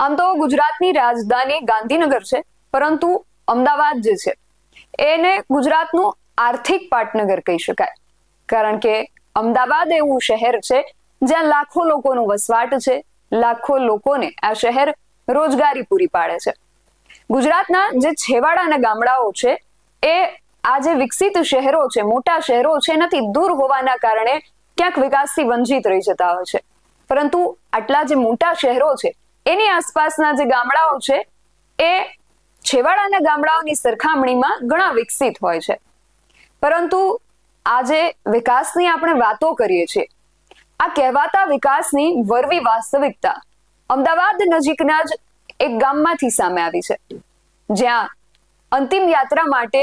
આમ તો ગુજરાતની રાજધાની ગાંધીનગર છે, પરંતુ અમદાવાદ જે છે, એને ગુજરાતનું આર્થિક પાટનગર કહી શકાય. કારણ કે અમદાવાદ એવું શહેર છે, જ્યાં લાખો લોકોનો વસવાટ છે, લાખો લોકોને આ શહેર રોજગારી પૂરી પાડે છે. ગુજરાતના જે છેવાડાના ગામડાઓ છે, એ આ જે વિકસિત શહેરો છે, મોટા શહેરો છે, એનાથી દૂર હોવાના કારણે ક્યાંક વિકાસથી વંચિત રહી જતા હોય છે. પરંતુ આટલા જે મોટા શહેરો છે એની આસપાસના જે ગામડાઓ છે, એ છેવાડાના ગામડાઓની સરખામણીમાં ઘણા વિકસિત હોય છે. પરંતુ આજે વિકાસની આપણે વાતો કરીએ છીએ. આ કહેવાતા વિકાસની વરવી વાસ્તવિકતા અમદાવાદ નજીકના જ એક ગામમાંથી સામે આવી છે. જ્યાં અંતિમ યાત્રા માટે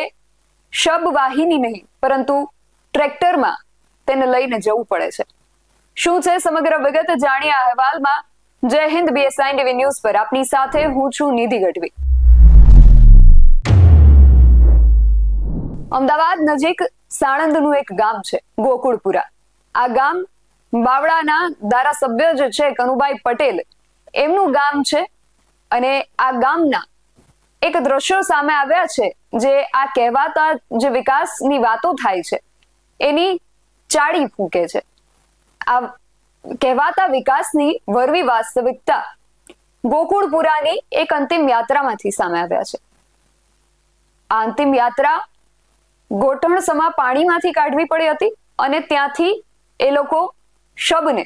શબ વાહિની નહીં, પરંતુ ટ્રેક્ટરમાં તેને લઈને જવું પડે છે. શું છે સમગ્ર વિગત? જાણીએ અહેવાલમાં જય હિન્દ બીએસઆઈ ટીવી ન્યૂઝ પર આપની સાથે હું છું નિધિ ગઢવી. અમદાવાદ નજીક સાણંદનું એક ગામ છે, ગોકુળપુરા. આ ગામ બાવળાના ધારાસભ્ય જે છે કનુભાઈ પટેલ. એમનું ગામ છે અને આ ગામના એક દ્રશ્યો સામે આવ્યા છે, જે આ કહેવાતા જે વિકાસની વાતો થાય છે, એની ચાડી ફૂંકે છે. આ કહેવાતા વિકાસની વરવી વાસ્તવિકતા ગોકુળપુરાની એક અંતિમ યાત્રામાંથી સામે આવ્યા છે. આ અંતિમ યાત્રા ગોઠણ સમા પાણીમાંથી કાઢવી પડી હતી અને ત્યાંથી એ લોકો શબને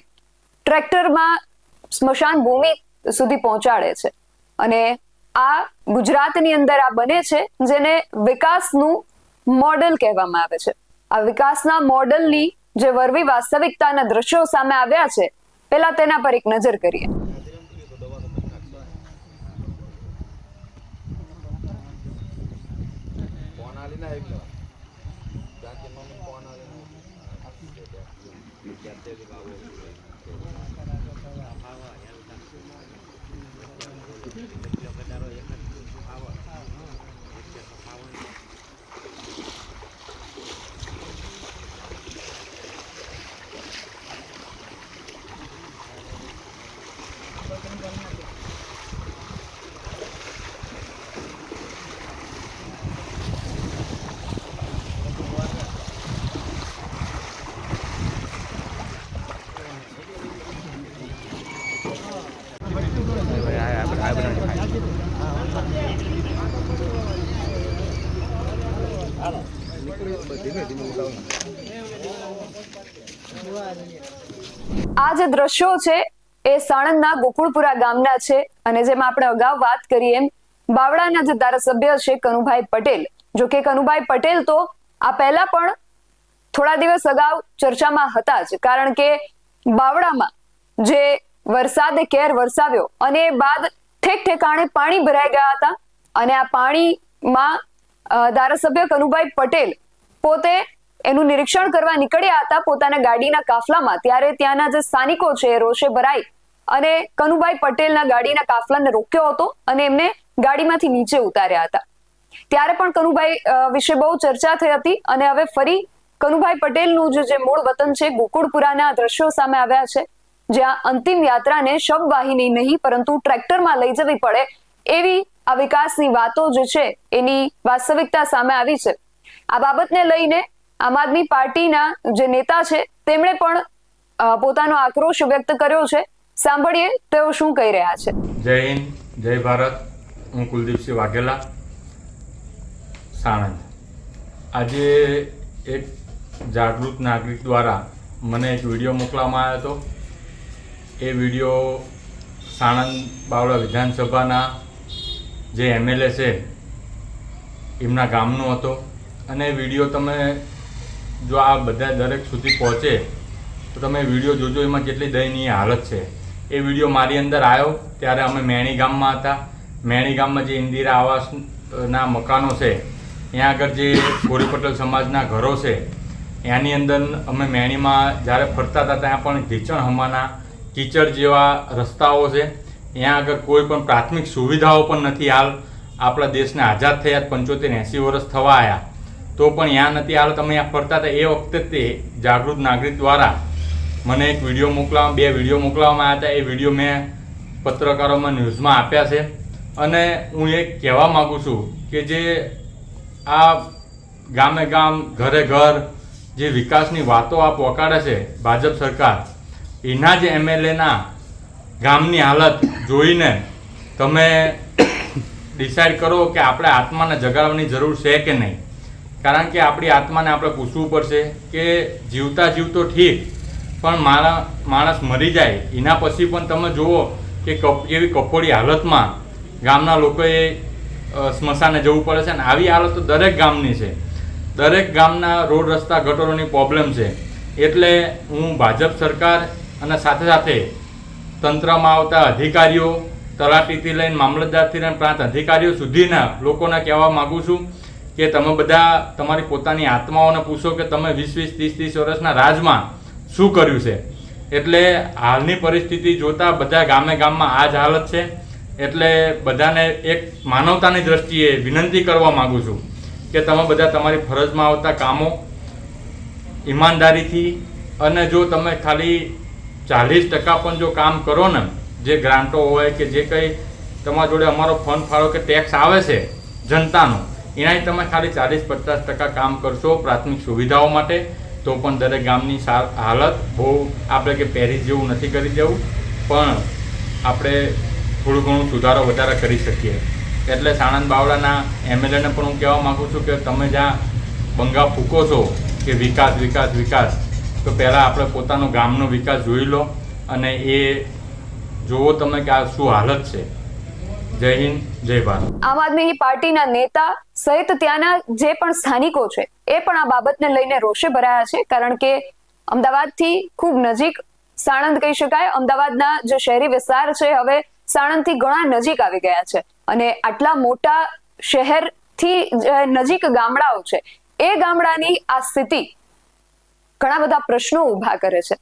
ટ્રેક્ટરમાં સ્મશાન ભૂમિ સુધી પહોંચાડે છે. અને આ ગુજરાતની અંદર આ બને છે, જેને વિકાસનું મોડલ કહેવામાં આવે છે. આ વિકાસના મોડેલની જે વરવી વાસ્તવિકતાના દ્રશ્યો સામે આવ્યા છે પહેલા તેના પર એક નજર કરીએ. આ જે દ્રશ્યો છે એ સાણંદના ગોકુળપુરા ગામના છે અને જેમાં આપણે અગાઉ વાત કરીએ એમ બાવળાના જે ધારાસભ્ય છે કનુભાઈ પટેલ. જો કે કનુભાઈ પટેલ તો આ પહેલા પણ થોડા દિવસ અગાઉ ચર્ચામાં હતા જ. કારણ કે બાવળામાં જે વરસાદે કેર વરસાવ્યો અને બાદ ઠેક ઠેકાણે પાણી ભરાઈ ગયા હતા. અને આ પાણીમાં ધારાસભ્ય કનુભાઈ પટેલ પોતે એનું નિરીક્ષણ કરવા નીકળ્યા હતા પોતાના ગાડીના કાફલામાં. ત્યારે ત્યાંના જે સ્થાનિકો છે, રોષે ભરાઈ અને કનુભાઈ પટેલના ગાડીના કાફલાને રોક્યો હતો અને એમને ગાડીમાંથી નીચે ઉતાર્યા હતા. ત્યારે પણ કનુભાઈ વિશે બહુ ચર્ચા થઈ હતી અને હવે ફરી કનુભાઈ પટેલનું જે મૂળ વતન છે, ગોકુળપુરાના દ્રશ્યો સામે આવ્યા છે, જ્યાં અંતિમ યાત્રાને શબવાહિની નહીં, પરંતુ ટ્રેક્ટરમાં લઈ જવી પડે એવી આ વિકાસની વાતો જે છે, એની વાસ્તવિકતા સામે આવી છે. આ બાબતને લઈને આમ આદમી પાર્ટીના જે નેતા છે, તેમણે પણ પોતાનો આક્રોશ વ્યક્ત કર્યો છે. સાંભળીએ તેઓ શું કહી રહ્યા છે. જય હિન્દ, જય ભારત. હું કુલદીપસિંહ વાઘેલા, સાણંદ. આજે એક જાગૃત નાગરિક દ્વારા મને એક વીડિયો મોકલવામાં આવ્યો હતો. એ વીડિયો સાણંદ બાવળા વિધાનસભાના જે એમએલએ છે, એમના ગામનો હતો. અને વીડિયો તમે જો આ બધા દરેક સુધી પહોંચે, તો તમે વીડિયો જોજો, એમાં કેટલી દયનીય હાલત છે. એ વીડિયો મારી અંદર આવ્યો, ત્યારે અમે મેણી ગામમાં હતા. મેણી ગામમાં જે ઇન્દિરા આવાસના મકાનો છે, ત્યાં આગળ જે કોરી પટેલ સમાજના ઘરો છે, એની અંદર અમે મેણીમાં જ્યારે ફરતા હતા, ત્યાં પણ ઢીચણ હમાના કીચડ જેવા રસ્તાઓ છે. ત્યાં આગળ કોઈ પણ પ્રાથમિક સુવિધાઓ પણ નથી હાલ. આપણા દેશને આઝાદ થયા, પંચોતેર એંસી વર્ષ થવા આવ્યા તો પણ ત્યાં નથી. હાલ, તમે ફરતા હતા એ વખતે તે જાગૃત નાગરિક દ્વારા મને એક વીડિયો મોકલાવા બે વીડિયો મોકલાવવામાં આવ્યા હતા. એ વીડિયો મેં પત્રકારોમાં ન્યૂઝમાં આપ્યા છે. અને હું એ કહેવા માગું છું કે જે આ ગામે ગામ, ઘરે ઘર જે વિકાસની વાતો આ પોકાડે છે ભાજપ સરકાર, એના જ એમએલએના ગામની હાલત જોઈને તમે ડિસાઈડ કરો કે આપણે આત્માને જગાડવાની જરૂર છે કે નહીં. કારણ કે આપણી આત્માને આપણે પૂછવું પડશે કે જીવતા જીવતો ઠીક, પણ મારા માણસ મરી જાય, એના પછી પણ તમે જુઓ કે કપ એવી કફોડી હાલતમાં ગામના લોકોએ સ્મશાને જવું પડે છે અને આવી હાલત તો દરેક ગામની છે. દરેક ગામના રોડ રસ્તા ગટરોની પ્રોબ્લેમ છે. એટલે હું ભાજપ સરકાર અને સાથે સાથે તંત્રમાં આવતા અધિકારીઓ, તલાટીથી લઈને મામલતદારથી લઈને પ્રાંત અધિકારીઓ સુધીના લોકોને કહેવા માગું છું કે તમે બધા તમારી પોતાની આત્માઓને પૂછો કે તમે વીસ વીસ, ત્રીસ ત્રીસ વર્ષના રાજમાં શું કર્યું છે? એટલે હાલની પરિસ્થિતિ જોતા બધા ગામે ગામમાં આ જ હાલત છે. એટલે બધાને એક માનવતાની દ્રષ્ટિએ વિનંતી કરવા માગું છું કે તમે બધા તમારી ફરજમાં આવતા કામો ઈમાનદારીથી અને જો તમે ખાલી ચાલીસ ટકા પણ જો કામ કરો ને, જે ગ્રાન્ટો હોય કે જે કંઈ તમારા જોડે અમારો ફંડ ફાળો કે ટેક્સ આવે છે જનતાનો એનાથી તમે ખાલી ચાલીસ પચાસ ટકા કામ કરશો પ્રાથમિક સુવિધાઓ માટે, તો પણ દરેક ગામની હાલત બહુ આપણે કે પેરિસ જેવું નથી કરી દેવું, પણ આપણે થોડું ઘણું સુધારો વધારે કરી શકીએ. એટલે સાણંદ બાવળાના એમએલએને પણ હું કહેવા માગું છું કે તમે જ્યાં બંગા ફૂકો છો કે વિકાસ વિકાસ વિકાસ, તો પહેલાં આપણે પોતાનો ગામનો વિકાસ જોઈ લો અને એ જુઓ તમે કે આ શું હાલત છે. જય હિન્દ, જય ભારત. આમ આદમી પાર્ટીના નેતા સહિત ત્યાંના જે પણ સ્થાનિકો છે, એ પણ આ બાબતને લઈને રોષે ભરાયા છે, કારણ કે અમદાવાદથી ખૂબ નજીક સાણંદ કહી શકાય, અમદાવાદના જે શહેરી વિસ્તાર છે, હવે સાણંદથી ઘણા નજીક આવી ગયા છે. અને આટલા મોટા શહેરથી નજીક ગામડાઓ છે, એ ગામડાની આ સ્થિતિ ઘણા બધા પ્રશ્નો ઊભા કરે છે.